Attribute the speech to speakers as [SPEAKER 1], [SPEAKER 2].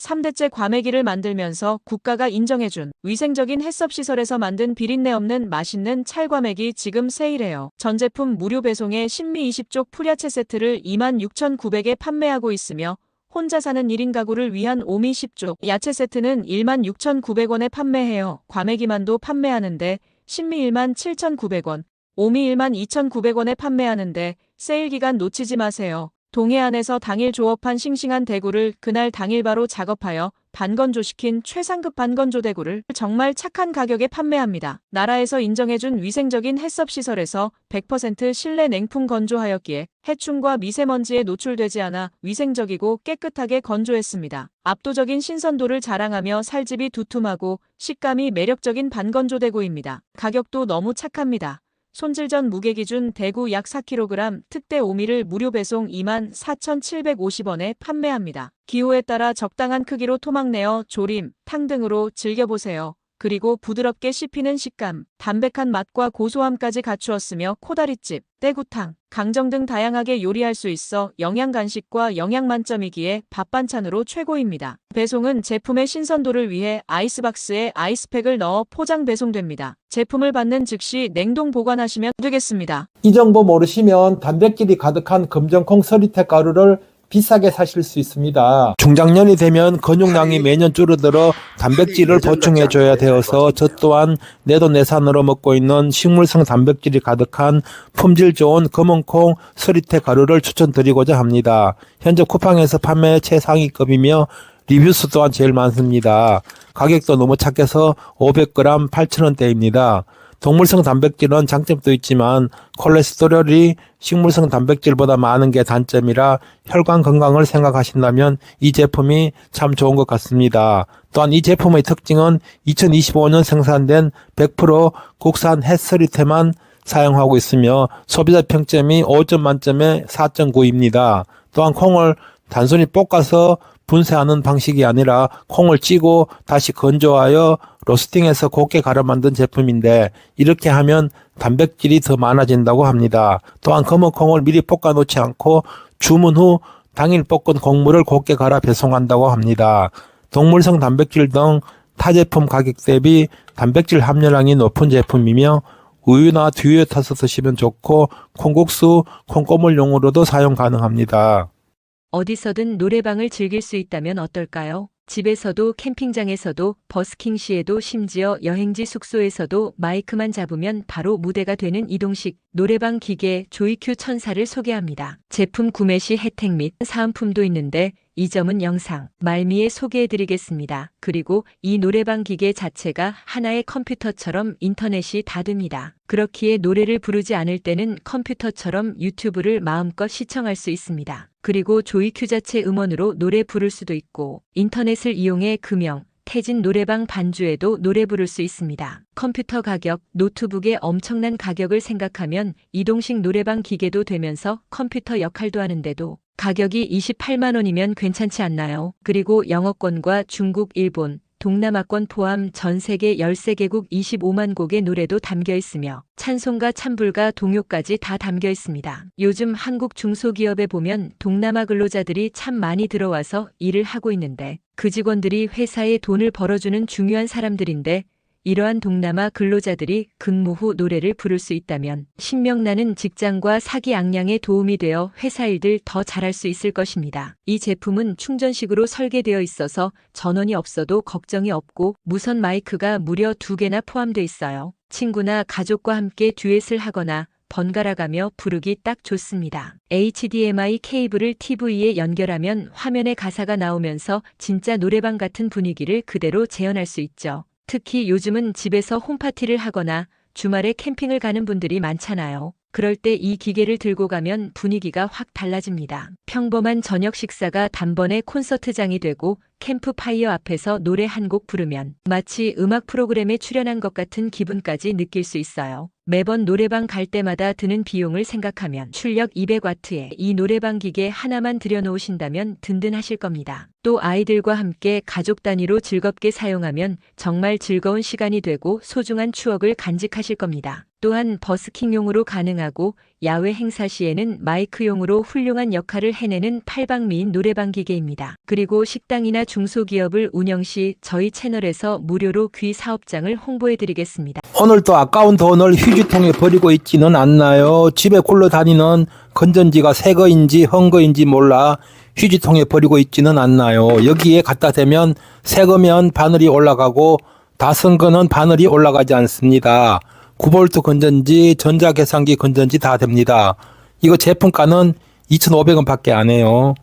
[SPEAKER 1] 3대째 과메기를 만들면서 국가가 인정해준 위생적인 햇섭시설에서 만든 비린내 없는 맛있는 찰과메기 지금 세일해요. 전 제품 무료 배송에 신미 20쪽 풀야채 세트를 26,900에 판매하고 있으며 혼자 사는 1인 가구를 위한 오미 10쪽 야채 세트는 16,900원에 판매해요. 과메기만도 판매하는데 신미 17,900원, 오미 12,900원에 판매하는데 세일 기간 놓치지 마세요. 동해안에서 당일 조업한 싱싱한 대구를 그날 당일 바로 작업하여 반건조시킨 최상급 반건조 대구를 정말 착한 가격에 판매합니다. 나라에서 인정해준 위생적인 햇섭시설에서 100% 실내 냉풍 건조하였기에 해충과 미세먼지에 노출되지 않아 위생적이고 깨끗하게 건조했습니다. 압도적인 신선도를 자랑하며 살집이 두툼하고 식감이 매력적인 반건조 대구입니다. 가격도 너무 착합니다. 손질 전 무게 기준 대구 약 4kg 특대 오미를 무료 배송 24,750원에 판매합니다. 기호에 따라 적당한 크기로 토막 내어 조림, 탕 등으로 즐겨보세요. 그리고 부드럽게 씹히는 식감, 담백한 맛과 고소함까지 갖추었으며 코다리집, 떼구탕, 강정 등 다양하게 요리할 수 있어 영양 간식과 영양 만점이기에 밥 반찬으로 최고입니다. 배송은 제품의 신선도를 위해 아이스박스에 아이스팩을 넣어 포장 배송됩니다. 제품을 받는 즉시 냉동 보관하시면 되겠습니다.
[SPEAKER 2] 이 정보 모르시면 단백질이 가득한 검정콩 서리태 가루를 비싸게 사실 수 있습니다. 중장년이 되면 근육량이 매년 줄어들어 단백질을 보충해 줘야 되어서 저 또한 내돈내산으로 먹고 있는 식물성 단백질이 가득한 품질 좋은 검은콩 서리태 가루를 추천드리고자 합니다. 현재 쿠팡에서 판매 최상위급이며 리뷰 수 또한 제일 많습니다. 가격도 너무 착해서 500g 8,000원대입니다. 동물성 단백질은 장점도 있지만 콜레스테롤이 식물성 단백질보다 많은 게 단점이라 혈관 건강을 생각하신다면 이 제품이 참 좋은 것 같습니다. 또한 이 제품의 특징은 2025년 생산된 100% 국산 햇서리테만 사용하고 있으며 소비자 평점이 5점 만점에 4.9입니다. 또한 콩을 단순히 볶아서 분쇄하는 방식이 아니라 콩을 찌고 다시 건조하여 로스팅해서 곱게 갈아 만든 제품인데 이렇게 하면 단백질이 더 많아진다고 합니다. 또한 검은 콩을 미리 볶아 놓지 않고 주문 후 당일 볶은 곡물을 곱게 갈아 배송한다고 합니다. 동물성 단백질 등 타 제품 가격 대비 단백질 함유량이 높은 제품이며 우유나 두유에 타서 드시면 좋고 콩국수, 콩고물용으로도 사용 가능합니다.
[SPEAKER 3] 어디서든 노래방을 즐길 수 있다면 어떨까요? 집에서도 캠핑장에서도 버스킹 시에도 심지어 여행지 숙소에서도 마이크만 잡으면 바로 무대가 되는 이동식 노래방 기계 조이큐 천사를 소개합니다. 제품 구매 시 혜택 및 사은품도 있는데 이 점은 영상 말미에 소개해드리겠습니다. 그리고 이 노래방 기계 자체가 하나의 컴퓨터처럼 인터넷이 다 됩니다. 그렇기에 노래를 부르지 않을 때는 컴퓨터처럼 유튜브를 마음껏 시청할 수 있습니다. 그리고 조이큐 자체 음원으로 노래 부를 수도 있고 인터넷을 이용해 금영, 태진 노래방 반주에도 노래 부를 수 있습니다. 컴퓨터 가격, 노트북의 엄청난 가격을 생각하면 이동식 노래방 기계도 되면서 컴퓨터 역할도 하는데도 가격이 28만 원이면 괜찮지 않나요? 그리고 영어권과 중국, 일본, 동남아권 포함 전 세계 13개국 25만 곡의 노래도 담겨 있으며 찬송가 찬불가 동요까지 다 담겨 있습니다. 요즘 한국 중소기업에 보면 동남아 근로자들이 참 많이 들어와서 일을 하고 있는데 그 직원들이 회사에 돈을 벌어주는 중요한 사람들인데 이러한 동남아 근로자들이 근무 후 노래를 부를 수 있다면 신명나는 직장과 사기 악량에 도움이 되어 회사 일들 더 잘할 수 있을 것입니다. 이 제품은 충전식으로 설계되어 있어서 전원이 없어도 걱정이 없고 무선 마이크가 무려 두 개나 포함되어 있어요. 친구나 가족과 함께 듀엣을 하거나 번갈아가며 부르기 딱 좋습니다. HDMI 케이블을 TV에 연결하면 화면에 가사가 나오면서 진짜 노래방 같은 분위기를 그대로 재현할 수 있죠. 특히 요즘은 집에서 홈파티를 하거나 주말에 캠핑을 가는 분들이 많잖아요. 그럴 때 이 기계를 들고 가면 분위기가 확 달라집니다. 평범한 저녁 식사가 단번에 콘서트장이 되고 캠프파이어 앞에서 노래 한 곡 부르면 마치 음악 프로그램에 출연한 것 같은 기분까지 느낄 수 있어요. 매번 노래방 갈 때마다 드는 비용을 생각하면 출력 200와트에 이 노래방 기계 하나만 들여놓으신다면 든든하실 겁니다. 또 아이들과 함께 가족 단위로 즐겁게 사용하면 정말 즐거운 시간이 되고 소중한 추억을 간직하실 겁니다. 또한 버스킹용으로 가능하고 야외 행사 시에는 마이크용으로 훌륭한 역할을 해내는 팔방미인 노래방 기계입니다. 그리고 식당이나 중소기업을 운영 시 저희 채널에서 무료로 귀 사업장을 홍보해 드리겠습니다.
[SPEAKER 2] 오늘도 아까운 돈을 휴지통에 버리고 있지는 않나요? 집에 굴러다니는 건전지가 새 거인지 헌 거인지 몰라 휴지통에 버리고 있지는 않나요? 여기에 갖다 대면 새 거면 바늘이 올라가고 다쓴 거는 바늘이 올라가지 않습니다. 9V 건전지, 전자계산기 건전지 다 됩니다. 이거 제품가는 2,500원 밖에 안 해요.